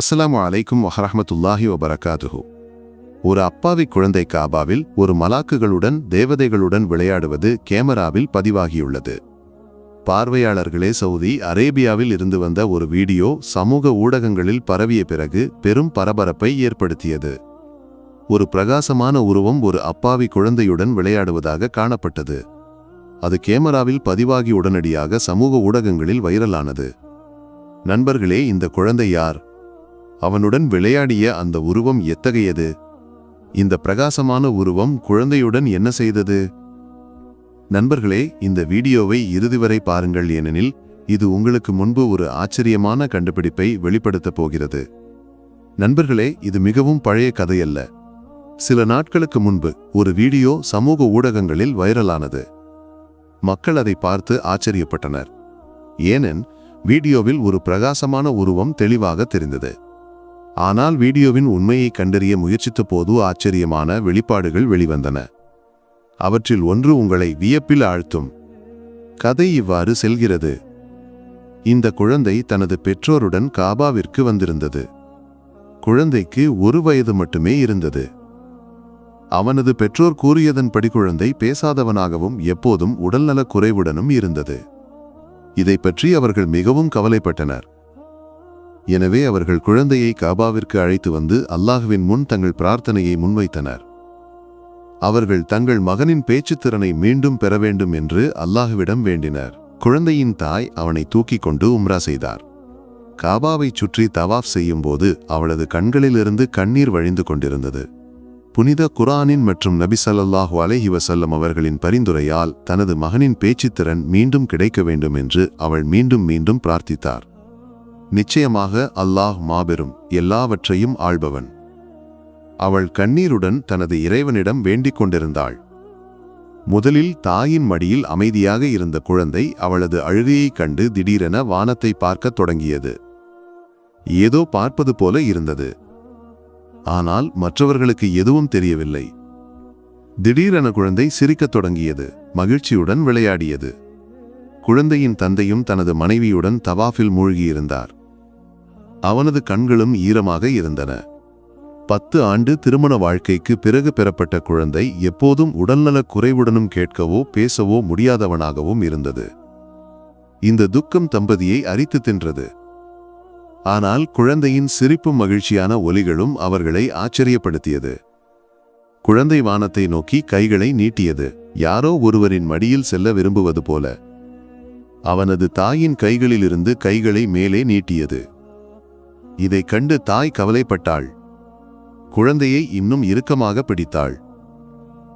அஸ்லாம் அலைக்கும் வஹரஹமத்துல்லாஹி வபரகாதுஹு. ஒரு அப்பாவி குழந்தை காபாவில் ஒரு மலாக்குகளுடன் தேவதைகளுடன் விளையாடுவது கேமராவில் பதிவாகியுள்ளது. பார்வையாளர்களே சவுதி அரேபியாவில் இருந்து வந்த ஒரு வீடியோ சமூக ஊடகங்களில் பரவிய பிறகு பெரும் பரபரப்பை ஏற்படுத்தியது. ஒரு பிரகாசமான உருவம் ஒரு அப்பாவி குழந்தையுடன் விளையாடுவதாக காணப்பட்டது. அது கேமராவில் பதிவாகி உடனடியாக சமூக ஊடகங்களில் வைரலானது. நண்பர்களே இந்த குழந்தை யார்? அவனுடன் விளையாடிய அந்த உருவம் எத்தகையது? இந்த பிரகாசமான உருவம் குழந்தையுடன் என்ன செய்தது? நண்பர்களே இந்த வீடியோவை இறுதி வரை பாருங்கள் ஏனெனில் இது உங்களுக்கு முன்பு ஒரு ஆச்சரியமான கண்டுபிடிப்பை வெளிப்படுத்தப் போகிறது. நண்பர்களே இது மிகவும் பழைய கதையல்ல. சில நாட்களுக்கு முன்பு ஒரு வீடியோ சமூக ஊடகங்களில் வைரலானது. மக்கள் அதை பார்த்து ஆச்சரியப்பட்டனர். ஏனென் வீடியோவில் ஒரு பிரகாசமான உருவம் தெளிவாக தெரிந்தது. ஆனால் வீடியோவின் உண்மையை கண்டறிய முயற்சித்த போது ஆச்சரியமான வெளிப்பாடுகள் வெளிவந்தன. அவற்றில் ஒன்று உங்களை வியப்பில் ஆழ்த்தும். கதை இவ்வாறு செல்கிறது. இந்த குழந்தை தனது பெற்றோருடன் காபாவிற்கு வந்திருந்தது. குழந்தைக்கு ஒரு வயது மட்டுமே இருந்தது. அவனது பெற்றோர் கூறியதன்படி குழந்தை பேசாதவனாகவும் எப்போதும் உடல்நலக் குறைவுடனும் இருந்தது. இதை பற்றி அவர்கள் மிகவும் கவலைப்பட்டனர். எனவே அவர்கள் குழந்தையை காபாவிற்கு அழைத்து வந்து அல்லாஹுவின் முன் தங்கள் பிரார்த்தனையை முன்வைத்தனர். அவர்கள் தங்கள் மகனின் பேச்சுத் திறனை மீண்டும் பெற வேண்டும் என்று அல்லாஹுவிடம் வேண்டினர். குழந்தையின் தாய் அவனை தூக்கிக் கொண்டு உம்ரா செய்தார். காபாவைச் சுற்றி தவாஃப் செய்யும்போது அவளது கண்களிலிருந்து கண்ணீர் வழிந்து கொண்டிருந்தது. புனித குரானின் மற்றும் நபி ஸல்லல்லாஹு அலைஹி அவர்களின் பரிந்துரையால் தனது மகனின் பேச்சுத்திறன் மீண்டும் கிடைக்க வேண்டும் என்று அவள் மீண்டும் மீண்டும் பிரார்த்தித்தார். நிச்சயமாக அல்லாஹ் மாபெரும் எல்லாவற்றையும் ஆள்பவன். அவள் கண்ணீருடன் தனது இறைவனிடம் வேண்டிக் கொண்டிருந்தாள். முதலில் தாயின் மடியில் அமைதியாக இருந்த குழந்தை அவளது அழுகையைக் கண்டு திடீரென வானத்தை பார்க்கத் தொடங்கியது. ஏதோ பார்ப்பது போல இருந்தது. ஆனால் மற்றவர்களுக்கு எதுவும் தெரியவில்லை. திடீரென குழந்தை சிரிக்கத் தொடங்கியது மகிழ்ச்சியுடன் விளையாடியது. குழந்தையின் தந்தையும் தனது மனைவியுடன் தவாஃபில் மூழ்கியிருந்தார். அவனது கண்களும் ஈரமாக இருந்தன. பத்து ஆண்டு திருமண வாழ்க்கைக்கு பிறகு பெறப்பட்ட குழந்தை எப்போதும் உடல்நலக் குறைவுடனும் கேட்கவோ பேசவோ முடியாதவனாகவும் இருந்தது. இந்த துக்கம் தம்பதியை அரித்து தின்றது. ஆனால் குழந்தையின் சிரிப்பும் மகிழ்ச்சியான ஒலிகளும் அவர்களை ஆச்சரியப்படுத்தியது. குழந்தை வானத்தை நோக்கி கைகளை நீட்டியது. யாரோ ஒருவரின் மடியில் செல்ல விரும்புவது போல. அவனது தாயின் கைகளிலிருந்து கைகளை மேலே நீட்டியது. இதைக் கண்டு தாய் கவலைப்பட்டாள். குழந்தையை இன்னும் இறுக்கமாக பிடித்தாள்.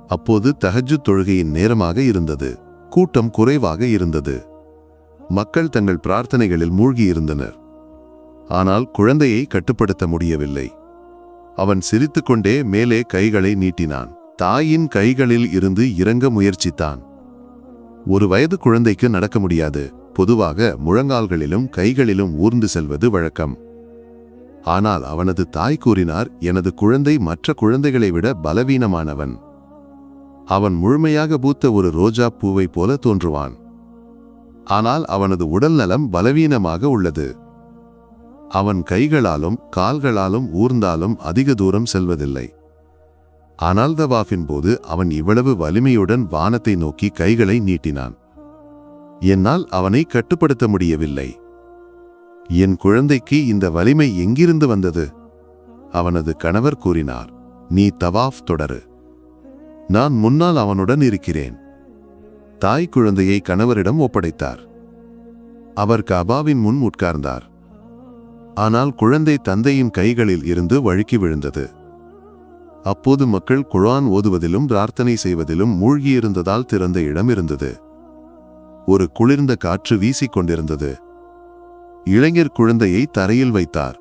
அப்போது தகஜு தொழுகையின் நேரமாக இருந்தது. கூட்டம் குறைவாக இருந்தது. மக்கள் தங்கள் பிரார்த்தனைகளில் மூழ்கியிருந்தனர். ஆனால் குழந்தையை கட்டுப்படுத்த முடியவில்லை. அவன் சிரித்துக்கொண்டே மேலே கைகளை நீட்டினான். தாயின் கைகளில் இருந்து இறங்க முயற்சித்தான். ஒரு வயது குழந்தைக்கு நடக்க முடியாது. பொதுவாக முழங்கால்களிலும் கைகளிலும் ஊர்ந்து செல்வது வழக்கம். ஆனால் அவனது தாய் கூறினார் எனது குழந்தை மற்ற குழந்தைகளை விட பலவீனமானவன். அவன் முழுமையாக பூத்த ஒரு ரோஜா பூவைப் போல தோன்றுவான். ஆனால் அவனது உடல்நலம் பலவீனமாக உள்ளது. அவன் கைகளாலும் கால்களாலும் ஊர்ந்தாலும் அதிக தூரம் செல்வதில்லை. ஆனால் தவாஃபின் போது அவன் இவ்வளவு வலிமையுடன் வானத்தை நோக்கி கைகளை நீட்டினான். என்னால் அவனை கட்டுப்படுத்த முடியவில்லை. என் குழந்தைக்கு இந்த வலிமை எங்கிருந்து வந்தது? அவனது கணவர் கூறினார் நீ தவாஃப் தொடரு. நான் முன்னால் அவனுடன் இருக்கிறேன். தாய் குழந்தையை கணவரிடம் ஒப்படைத்தார். அவர் கபாவின் முன் உட்கார்ந்தார். ஆனால் குழந்தை தந்தையின் கைகளில் இருந்து வழுக்கி விழுந்தது. அப்போது மக்கள் குழான் ஓதுவதிலும் பிரார்த்தனை செய்வதிலும் மூழ்கியிருந்ததால் திறந்த இடம் இருந்தது. ஒரு குளிர்ந்த காற்று வீசிக் கொண்டிருந்தது இளைஞர் குழந்தையை தரையில் வைத்தார்.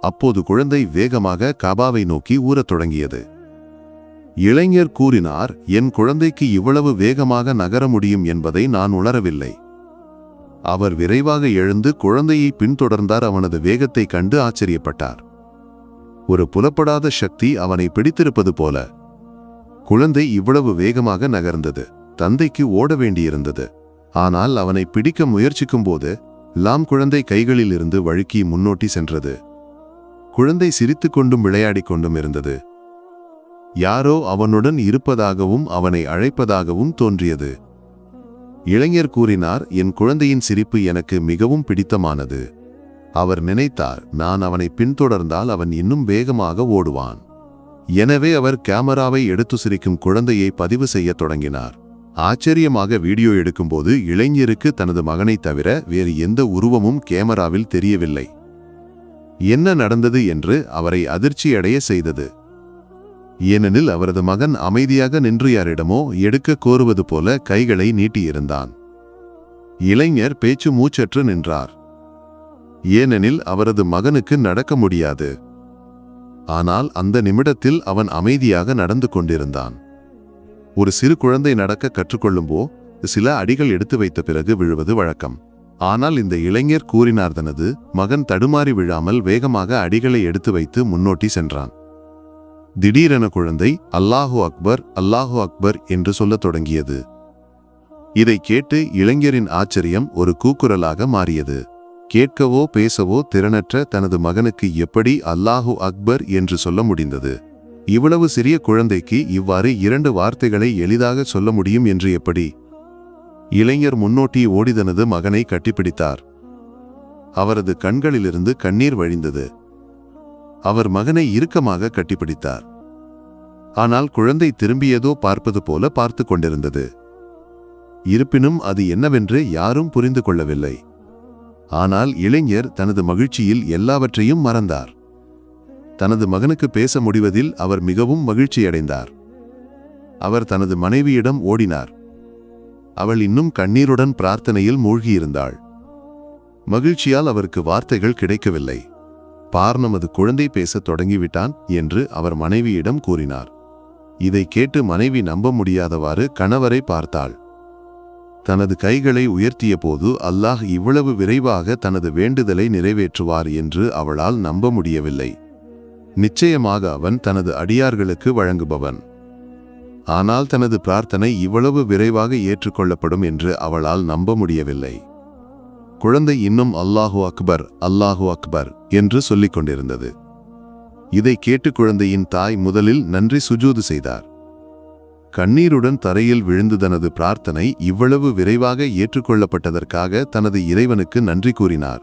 அப்போது குழந்தை வேகமாக கபாவை நோக்கி ஊறத் தொடங்கியது. இளைஞர் கூறினார் என் குழந்தைக்கு இவ்வளவு வேகமாக நகர முடியும் என்பதை நான் உணரவில்லை. அவர் விரைவாக எழுந்து குழந்தையை பின்தொடர்ந்தார். அவனது வேகத்தை கண்டு ஆச்சரியப்பட்டார். ஒரு புலப்படாத சக்தி அவனை பிடித்திருப்பது போல. குழந்தை இவ்வளவு வேகமாக நகர்ந்தது. தந்தைக்கு ஓட வேண்டியிருந்தது. ஆனால் அவனை பிடிக்க முயற்சிக்கும்போது லாம் குழந்தை கைகளிலிருந்து வழுக்கி முன்னோட்டி சென்றது. குழந்தை சிரித்து கொண்டும் விளையாடிக் கொண்டும் இருந்தது. யாரோ அவனுடன் இருப்பதாகவும் அவனை அழைப்பதாகவும் தோன்றியது. இளைஞர் கூறினார் என் குழந்தையின் சிரிப்பு எனக்கு மிகவும் பிடித்தமானது. அவர் நினைத்தார் நான் அவனை பின்தொடர்ந்தால் அவன் இன்னும் வேகமாக ஓடுவான். எனவே அவர் கேமராவை எடுத்து சிரிக்கும் குழந்தையை பதிவு செய்யத் தொடங்கினார். ஆச்சரியமாக வீடியோ எடுக்கும்போது இளைஞருக்கு தனது மகனைத் தவிர வேறு எந்த உருவமும் கேமராவில் தெரியவில்லை. என்ன நடந்தது என்று அவரை அதிர்ச்சியடைய செய்தது. ஏனெனில் அவரது மகன் அமைதியாக நின்று யாரிடமோ எடுக்க கோருவது போல கைகளை நீட்டியிருந்தான். இளைஞர் பேச்சு மூச்சற்று நின்றார். ஏனெனில் அவரது மகனுக்கு நடக்க முடியாது. ஆனால் அந்த நிமிடத்தில் அவன் அமைதியாக நடந்து கொண்டிருந்தான். ஒரு சிறு குழந்தை நடக்க கற்றுக்கொள்ளும்போ சில அடிகள் எடுத்து வைத்த பிறகு விழுவது வழக்கம். ஆனால் இந்த இளைஞர் கூறினார் தனது மகன் தடுமாறி விழாமல் வேகமாக அடிகளை எடுத்து வைத்து முன்னோட்டி சென்றான். திடீரென குழந்தை அல்லாஹு அக்பர் அல்லாஹு அக்பர் என்று சொல்லத் தொடங்கியது. இதை கேட்டு இளைஞரின் ஆச்சரியம் ஒரு கூக்குரலாக மாறியது. கேட்கவோ பேசவோ திறனற்ற தனது மகனுக்கு எப்படி அல்லாஹு அக்பர் என்று சொல்ல முடிந்தது? இவ்வளவு சிறிய குழந்தைக்கு இவ்வாறு இரண்டு வார்த்தைகளை எளிதாக சொல்ல முடியும் என்று எப்படி? இளைஞர் முன்னோட்டி ஓடிதனது மகனை கட்டிப்பிடித்தார். அவரது கண்களிலிருந்து கண்ணீர் வழிந்தது. அவர் மகனை இறுக்கமாக கட்டிப்பிடித்தார். ஆனால் குழந்தை திரும்பியதோ பார்ப்பது போல பார்த்து கொண்டிருந்தது. இருப்பினும் அது என்னவென்று யாரும் புரிந்து கொள்ளவில்லை. ஆனால் இளைஞர் தனது மகிழ்ச்சியில் எல்லாவற்றையும் மறந்தார். தனது மகனுக்கு பேச முடிவதில் அவர் மிகவும் மகிழ்ச்சியடைந்தார். அவர் தனது மனைவியிடம் ஓடினார். அவள் இன்னும் கண்ணீருடன் பிரார்த்தனையில் மூழ்கியிருந்தாள். மகிழ்ச்சியால் அவருக்கு வார்த்தைகள் கிடைக்கவில்லை. பார் நமது குழந்தை பேசத் தொடங்கிவிட்டான் என்று அவர் மனைவியிடம் கூறினார். இதை கேட்டு மனைவி நம்ப முடியாதவாறு கணவரை பார்த்தாள். தனது கைகளை உயர்த்திய போது அல்லாஹ் இவ்வளவு விரைவாக தனது வேண்டுதலை நிறைவேற்றுவார் என்று அவளால் நம்ப முடியவில்லை. நிச்சயமாக அவன் தனது அடியார்களுக்கு வழங்குபவன். ஆனால் தனது பிரார்த்தனை இவ்வளவு விரைவாக ஏற்றுக்கொள்ளப்படும் என்று அவளால் நம்ப முடியவில்லை. குழந்தை இன்னும் அல்லாஹு அக்பர் அல்லாஹு அக்பர் என்று சொல்லிக் கொண்டிருந்தது. இதை கேட்டு குழந்தையின் தாய் முதலில் நன்றி சுஜூது செய்தார். கண்ணீருடன் தரையில் விழுந்து தனது பிரார்த்தனை இவ்வளவு விரைவாக ஏற்றுக்கொள்ளப்பட்டதற்காக தனது இறைவனுக்கு நன்றி கூறினார்.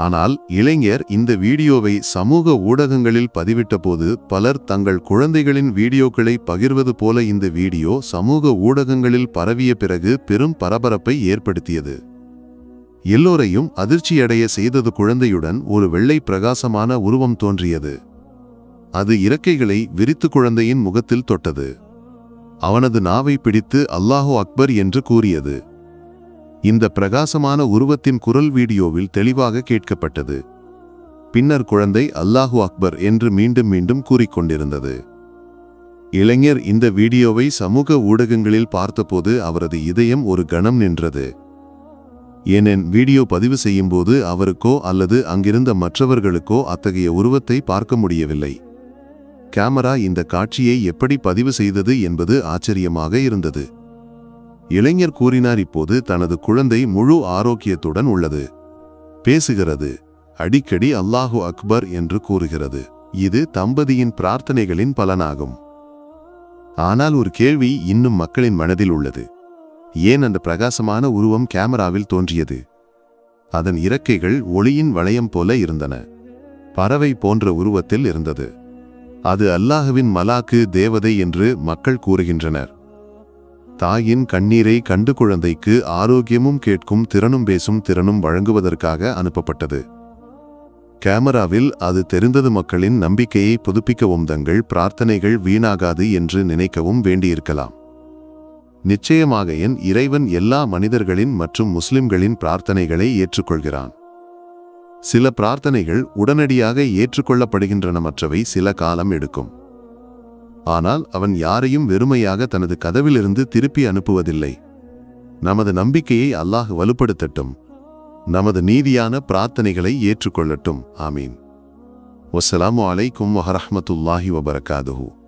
ஆனால் இளைஞர் இந்த வீடியோவை சமூக ஊடகங்களில் பதிவிட்டபோது பலர் தங்கள் குழந்தைகளின் வீடியோக்களை பகிர்வது போல இந்த வீடியோ சமூக ஊடகங்களில் பரவிய பிறகு பெரும் பரபரப்பை ஏற்படுத்தியது. எல்லோரையும் அதிர்ச்சியடைய செய்தது குழந்தையுடன் ஒரு வெள்ளை பிரகாசமான உருவம் தோன்றியது. அது இறக்கைகளை விரித்து குழந்தையின் முகத்தில் தொட்டது. அவனது நாவை பிடித்து அல்லாஹோ அக்பர் என்று கூறியது. இந்த பிரகாசமான உருவத்தின் குரல் வீடியோவில் தெளிவாக கேட்கப்பட்டது. பின்னர் குழந்தை அல்லாஹு அக்பர் என்று மீண்டும் மீண்டும் கூறிக்கொண்டிருந்தது. இளைஞர் இந்த வீடியோவை சமூக ஊடகங்களில் பார்த்தபோது அவரது இதயம் ஒரு கணம் நின்றது. ஏனென் வீடியோ பதிவு செய்யும்போது அவருக்கோ அல்லது அங்கிருந்த மற்றவர்களுக்கோ அத்தகைய உருவத்தை பார்க்க முடியவில்லை. கேமரா இந்த காட்சியை எப்படி பதிவு செய்தது என்பது ஆச்சரியமாக இருந்தது. இளைஞர் கூறினார் இப்போது தனது குழந்தை முழு ஆரோக்கியத்துடன் உள்ளது. பேசுகிறது. அடிக்கடி அல்லாஹு அக்பர் என்று கூறுகிறது. இது தம்பதியின் பிரார்த்தனைகளின் பலனாகும். ஆனால் ஒரு கேள்வி இன்னும் மக்களின் மனதில் உள்ளது. ஏன் அந்த பிரகாசமான உருவம் கேமராவில் தோன்றியது? அதன் இறக்கைகள் ஒளியின் வளையம் போல இருந்தன. பறவை போன்ற உருவத்தில் இருந்தது. அது அல்லாஹுவின் மலாக்கு தேவதை என்று மக்கள் கூறுகின்றனர். தாயின் கண்ணீரை கண்டு குழந்தைக்கு ஆரோக்கியமும் கேட்கும் திறனும் பேசும் திறனும் வழங்குவதற்காக அனுப்பப்பட்டது. கேமராவில் அது தெரிந்தது மக்களின் நம்பிக்கையை புதுப்பிக்கவும் தங்கள் பிரார்த்தனைகள் வீணாகாது என்று நினைக்கவும் வேண்டியிருக்கலாம். நிச்சயமாக என் இறைவன் எல்லா மனிதர்களின் மற்றும் முஸ்லிம்களின் பிரார்த்தனைகளை ஏற்றுக்கொள்கிறான். சில பிரார்த்தனைகள் உடனடியாக ஏற்றுக்கொள்ளப்படுகின்றன மற்றவை சில காலம் எடுக்கும். ஆனால் அவன் யாரையும் வெறுமையாக தனது கதவிலிருந்து திருப்பி அனுப்புவதில்லை. நமது நம்பிக்கையை அல்லாஹ் வலுப்படுத்தட்டும். நமது நீதியான பிரார்த்தனைகளை ஏற்றுக்கொள்ளட்டும். ஆமீன். வஸ்ஸலாமு அலைக்கும் வஹரஹமத்துல்லாஹி வபரகாதுஹூ.